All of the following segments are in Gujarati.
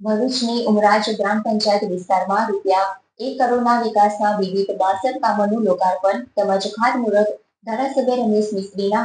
ભરૂચની ઉમરાજ ગ્રામ પંચાયત વિસ્તારમાં રૂપિયા એક કરોડના વિકાસના વિવિધ બાસઠ કામોનું લોકાર્પણ તેમજ ખાતમુહૂર્ત ધારાસભ્ય રમેશ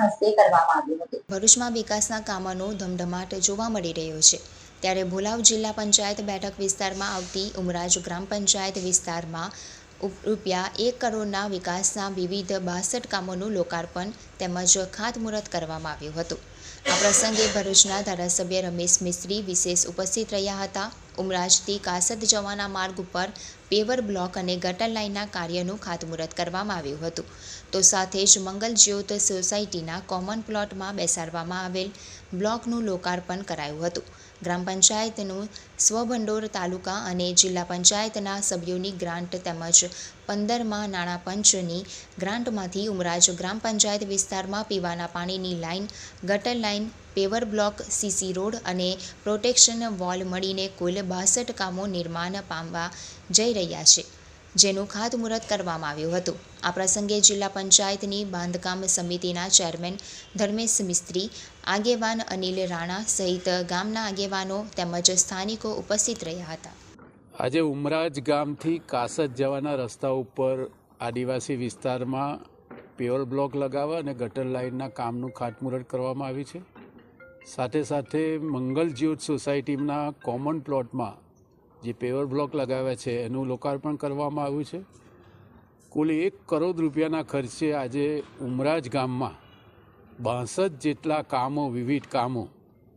હસ્તે કરવામાં આવ્યું હતું. ભરૂચમાં વિકાસના કામોનો ધમધમાટ જોવા મળી રહ્યો છે. ત્યારે ભોલાવ જિલ્લા પંચાયત બેઠક વિસ્તારમાં આવતી ઉમરાજ ગ્રામ પંચાયત વિસ્તારમાં રૂપિયા એક કરોડના વિકાસના વિવિધ બાસઠ કામોનું લોકાર્પણ તેમજ ખાતમુહૂર્ત કરવામાં આવ્યું હતું. આ પ્રસંગે ભરૂચના ધારાસભ્ય રમેશ મિસ્ત્રી વિશેષ ઉપસ્થિત રહ્યા હતા. ઉમરાજથી કાસદ જવાના માર્ગ ઉપર પેવર બ્લોક અને ગટર લાઇનના કાર્યનું ખાતમુહૂર્ત કરવામાં આવ્યું હતું. તો સાથે જ મંગલ જ્યોત સોસાયટીના કોમન પ્લોટમાં બેસાડવામાં આવેલ બ્લોકનું લોકાર્પણ કરાયું હતું. ગ્રામ પંચાયતનું સ્વભંડોળ તાલુકા અને જિલ્લા પંચાયતના સભ્યોની ગ્રાન્ટ તેમજ પંદરમાં નાણાં પંચની ગ્રાન્ટમાંથી ઉમરાજ ગ્રામ પંચાયત વિસ્તારમાં પીવાના પાણીની લાઇન, ગટર line, paver block, CC road અને પ્રોટેક્શન વોલ મળીને કુલ બાસઠ કામો નિર્માણ પામવા જઈ રહ્યા છે, જેનું ખાતમુહૂર્ત કરવામાં આવ્યું હતું. આ પ્રસંગે જિલ્લા પંચાયતની બાંધકામ સમિતિના ચેરમેન ધર્મેશ મિસ્ત્રી, આગેવાન અનિલ રાણા સહિત ગામના આગેવાનો તેમજ સ્થાનિકો ઉપસ્થિત રહ્યા હતા. આજે ઉમરાજ ગામથી કાસજ જવાના રસ્તા ઉપર આદિવાસી વિસ્તારમાં પ્યોર બ્લોક લગાવવા અને ગટર લાઇનના કામનું ખાતમુહૂર્ત કરવામાં આવ્યું છે. સાથે સાથે મંગલ જ્યોત સોસાયટીના કોમન પ્લોટમાં જે પેવર બ્લોક લગાવ્યા છે, એનું લોકાર્પણ કરવામાં આવ્યું છે. કુલ એક કરોડ રૂપિયાના ખર્ચે આજે ઉમરાજ ગામમાં બાસઠ જેટલા કામો, વિવિધ કામો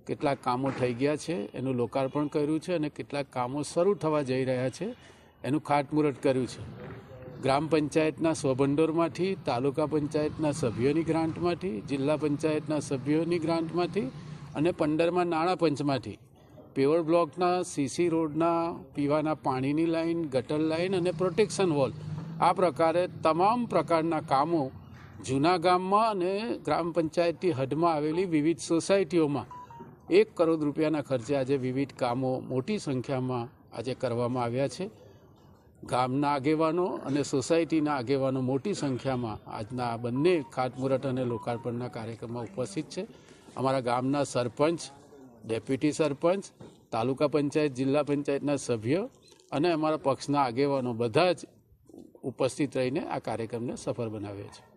કેટલાક કામો થઈ ગયા છે, એનું લોકાર્પણ કર્યું છે અને કેટલાક કામો શરૂ થવા જઈ રહ્યા છે, એનું ખાતમુહૂર્ત કર્યું છે. ગ્રામ પંચાયતના સ્વભંડોરમાંથી તાલુકા પંચાયતના સભ્યોની ગ્રાન્ટમાંથી, જિલ્લા પંચાયતના સભ્યોની ગ્રાન્ટમાંથી અને પંદરમાં નાણાં પંચમાંથી. પેવર બ્લોકના, સીસી રોડના, પીવાના પાણીની લાઈન ગટર લાઈન અને પ્રોટેક્શન વોલ. આ પ્રકારે તમામ પ્રકારના કામો જૂના ગામમાં અને ગ્રામ પંચાયતની હદમાં આવેલી વિવિધ સોસાયટીઓમાં એક કરોડ રૂપિયાના ખર્ચે આજે વિવિધ કામો મોટી સંખ્યામાં આજે કરવામાં આવ્યા છે. ગામના આગેવાનો અને સોસાયટીના આગેવાનો મોટી સંખ્યામાં આજના આ બંને ખાતમુહૂર્ત અને લોકાર્પણના કાર્યક્રમમાં ઉપસ્થિત છે. અમારા ગામના સરપંચ, ડેપ્યુટી સરપંચ, તાલુકા પંચાયત, જિલ્લા પંચાયતના સભ્યો અને અમારા પક્ષના આગેવાનો બધા જ ઉપસ્થિત રહીને આ કાર્યક્રમને સફળ બનાવ્યો છે.